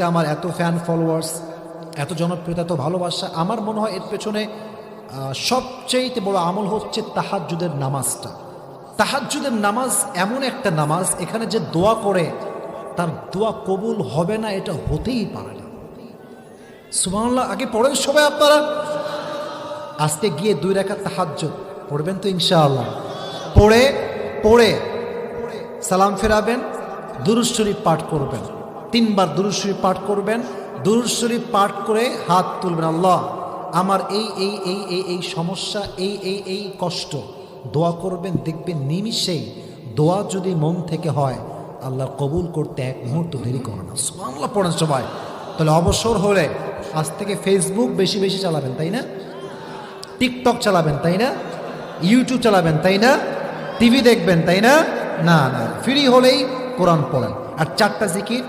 আজকে আমার এত ফ্যান ফলোয়ার্স এত জনপ্রিয়তা এত ভালোবাসা আমার মনে হয় এর পেছনে আহ, সবচেয়েতে বড় আমল হচ্ছে তাহাজ্জুদের নামাজটা। তাহাজ্জুদের নামাজ এমন একটা নামাজ এখানে যে দোয়া করে তার দোয়া কবুল হবে না এটা হতেই পারে না। সুবহানাল্লাহ আগে পড়েন সবাই আপনারা। আজকে গিয়ে দুই রেখা তাহাজ্জুদ পড়বেন তো ইনশাআল্লাহ। পড়ে পড়ে সালাম ফেরাবেন দুরুজ শরীফ পাঠ করবেন। তিনবার দুরুজ শরীফ পাঠ করবেন। দুরুজ শরীফ পাঠ করে হাত তুলবেন। আল্লাহ, আমার এই এই এই এই এই সমস্যা, এই এই এই কষ্ট, দোয়া করবেন, দেখবেন নিমিষেই দোয়া যদি মন থেকে হয়, আল্লাহ কবুল করতে এক মুহূর্ত দেরি করে না। সুবহানাল্লাহ, পড়েন সবাই। তাহলে অবসর হলে আজ থেকে ফেসবুক বেশি বেশি চালাবেন, তাই না? টিকটক চালাবেন, তাই না? ইউটিউব চালাবেন, তাই না? টিভি দেখবেন, তাই না? না না ফ্রি হলেই কোরআন পড়েন। আর চারটা জিকির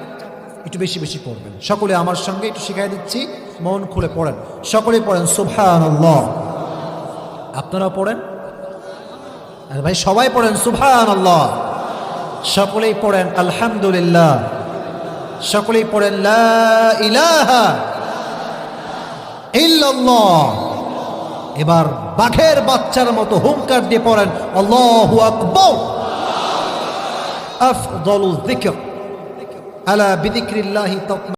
একটু বেশি বেশি পড়বেন। সকলে আমার সঙ্গে একটু শিখাই দিচ্ছি, মন খুলে পড়েন। সকলে পড়েন সুবহান আপনারা পড়েন? আরে ভাই, সবাই পড়েন আল্লাহ সকলেই পড়েন, আলহামদুলিল্লাহ। সকলেই পড়েন, লা ইলাহা এবার বাঘের বাচ্চার মতো হুঙ্কার দিয়ে পড়েন, আল্লাহু আকবার। আফদলু যিকর। ألا بذكر الله تطمئن